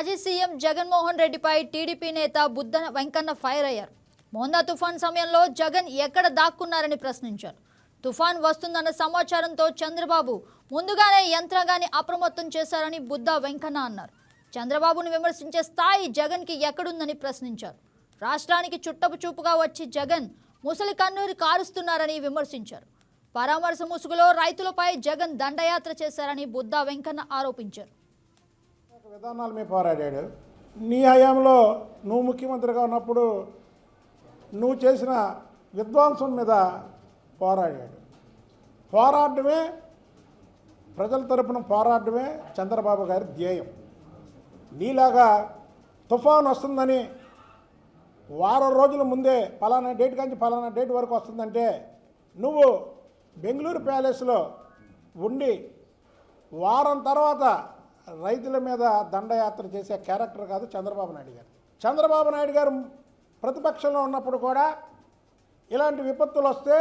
మాజీ సీఎం జగన్మోహన్ రెడ్డిపై టీడీపీ నేత బుద్ధన వెంకన్న ఫైర్ అయ్యారు. మోందా తుఫాన్ సమయంలో జగన్ ఎక్కడ దాక్కున్నారని ప్రశ్నించారు. తుఫాన్ వస్తుందన్న సమాచారంతో చంద్రబాబు ముందుగానే యంత్రాంగాన్ని అప్రమత్తం చేశారని బుద్ధ వెంకన్న అన్నారు. చంద్రబాబును విమర్శించే స్థాయి జగన్కి ఎక్కడుందని ప్రశ్నించారు. రాష్ట్రానికి చుట్టపు చూపుగా వచ్చి జగన్ ముసలి కన్నూరి కారుస్తున్నారని విమర్శించారు. పరామర్శ ముసుగులో రైతులపై జగన్ దండయాత్ర చేశారని బుద్ధ వెంకన్న ఆరోపించారు. విధానాల మీద పోరాడాడు. నీ హయాంలో నువ్వు ముఖ్యమంత్రిగా ఉన్నప్పుడు నువ్వు చేసిన విద్వాంసం మీద పోరాడాడు. పోరాడమే ప్రజల తరపున పోరాడమే చంద్రబాబు గారి ధ్యేయం. నీలాగా తుఫాన్ వస్తుందని వారం రోజుల ముందే పలానా డేట్ కంచి పలానా డేట్ వరకు వస్తుందంటే నువ్వు బెంగళూరు ప్యాలెస్లో ఉండి వారం తర్వాత రైతుల మీద దండయాత్ర చేసే క్యారెక్టర్ కాదు చంద్రబాబు నాయుడు గారు. చంద్రబాబు నాయుడు గారు ప్రతిపక్షంలో ఉన్నప్పుడు కూడా ఇలాంటి విపత్తులు వస్తే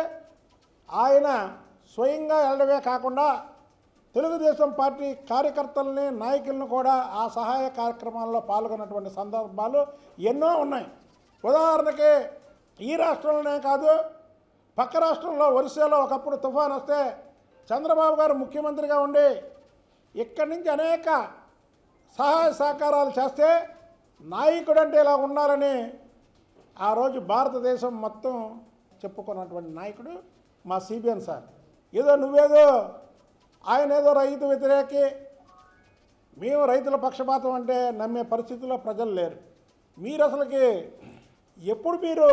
ఆయన స్వయంగా వెళ్ళడమే కాకుండా తెలుగుదేశం పార్టీ కార్యకర్తల్ని నాయకులను కూడా ఆ సహాయ కార్యక్రమాల్లో పాల్గొన్నటువంటి సందర్భాలు ఎన్నో ఉన్నాయి. ఉదాహరణకి ఈ రాష్ట్రంలోనే కాదు పక్క రాష్ట్రంలో ఒరిస్సాలో ఒకప్పుడు తుఫాన్ వస్తే చంద్రబాబు గారు ముఖ్యమంత్రిగా ఉండి ఇక్కడి నుంచి అనేక సహాయ సహకారాలు చేస్తే నాయకుడు అంటే ఇలా ఉండాలని ఆ రోజు భారతదేశం మొత్తం చెప్పుకున్నటువంటి నాయకుడు మా సిబిఎన్ సార్. ఏదో నువ్వేదో ఆయన ఏదో రైతు వ్యతిరేకి మేము రైతుల పక్షపాతం అంటే నమ్మే పరిస్థితిలో ప్రజలు లేరు. మీరు అసలుకి ఎప్పుడు మీరు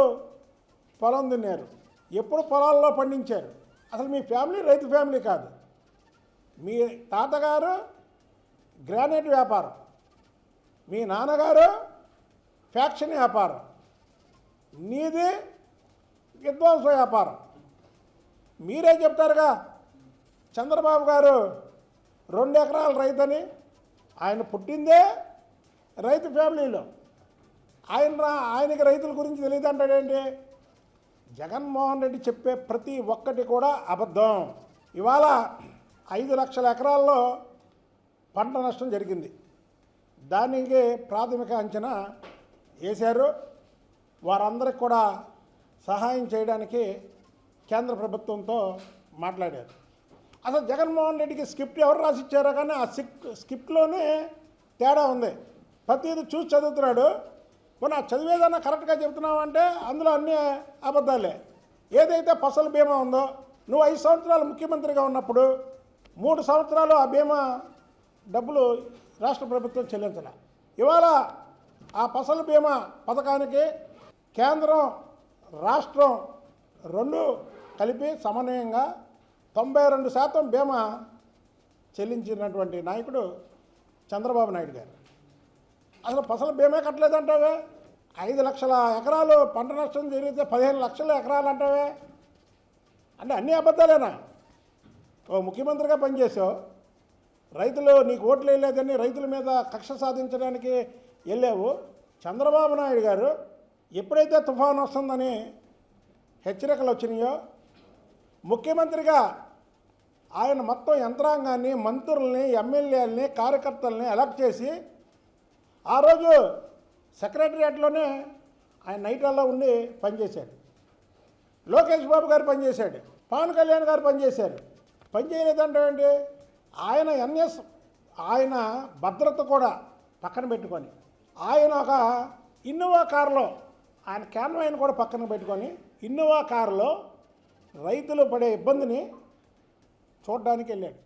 పొలం తిన్నారు? ఎప్పుడు పొలాల్లో పండించారు? అసలు మీ ఫ్యామిలీ రైతు ఫ్యామిలీ కాదు. మీ తాతగారు గ్రానైట్ వ్యాపారం. మీ నాన్నగారు ఫ్యాక్షన్ వ్యాపారం. నీది విధ్వంస వ్యాపారం. మీరే చెప్తారుగా చంద్రబాబు గారు రెండు ఎకరాల రైతని ఆయన పుట్టిందే రైతు ఫ్యామిలీలో. ఆయన రా- ఆయనకి రైతుల గురించి తెలియదు అంటాడేంటి జగన్మోహన్ రెడ్డి చెప్పే ప్రతి ఒక్కటి కూడా అబద్ధం. ఇవాళ ఐదు లక్షల ఎకరాల్లో పంట నష్టం జరిగింది. దానికి ప్రాథమిక అంచనా వేశారు. వారందరికి కూడా సహాయం చేయడానికి కేంద్ర ప్రభుత్వంతో మాట్లాడారు. అసలు జగన్మోహన్ రెడ్డికి స్క్రిప్ట్ ఎవరు రాసిచ్చారో కానీ ఆ స్క్రిప్ స్క్రిప్ట్లోనే తేడా ఉంది. ప్రతిది చూసి చదువుతున్నాడు. పోనీ ఆ చదివేదన్నా కరెక్ట్గా చెప్తున్నామంటే అందులో అన్ని అబద్ధాలే. ఏదైతే ఫసల్ బీమా ఉందో నువ్వు ఐదు సంవత్సరాలు ముఖ్యమంత్రిగా ఉన్నప్పుడు మూడు సంవత్సరాలు ఆ బీమా డబ్బులు రాష్ట్ర ప్రభుత్వం చెల్లించాల. ఇవాళ ఆ ఫసల్ బీమా పథకానికి కేంద్రం రాష్ట్రం రెండు కలిపి సమన్వయంగా తొంభై రెండు శాతం బీమా చెల్లించినటువంటి నాయకుడు చంద్రబాబు నాయుడు గారు. అసలు ఫసల్ బీమా కట్టలేదంటావే? ఐదు లక్షల ఎకరాలు పంట నష్టం జరిగితే పదిహేను లక్షల ఎకరాలు అంటావే? అంటే అన్ని అబద్ధాలేనా? ఓ ముఖ్యమంత్రిగా పనిచేసావు రైతులు నీకు ఓట్లు వేయలేదని రైతుల మీద కక్ష సాధించడానికి వెళ్ళావు. చంద్రబాబు నాయుడు గారు ఎప్పుడైతే తుఫాను వస్తుందని హెచ్చరికలు వచ్చినాయో ముఖ్యమంత్రిగా ఆయన మొత్తం యంత్రాంగాన్ని మంత్రుల్ని ఎమ్మెల్యేలని కార్యకర్తల్ని ఎలక్ట్ చేసి ఆ రోజు సెక్రటరియట్లోనే ఆయన నైట్లలో ఉండి పనిచేశాడు. లోకేష్ బాబు గారు పనిచేశాడు. పవన్ కళ్యాణ్ గారు పనిచేశారు. పని చేయలేదంటే ఆయన ఎన్ఎస్ ఆయన భద్రత కూడా పక్కన పెట్టుకొని ఆయన ఒక ఇన్నోవా కారులో ఆయన క్యాన్వాయిని కూడా పక్కన పెట్టుకొని ఇన్నోవా కారులో రైతులు పడే ఇబ్బందిని చూడడానికి వెళ్ళాడు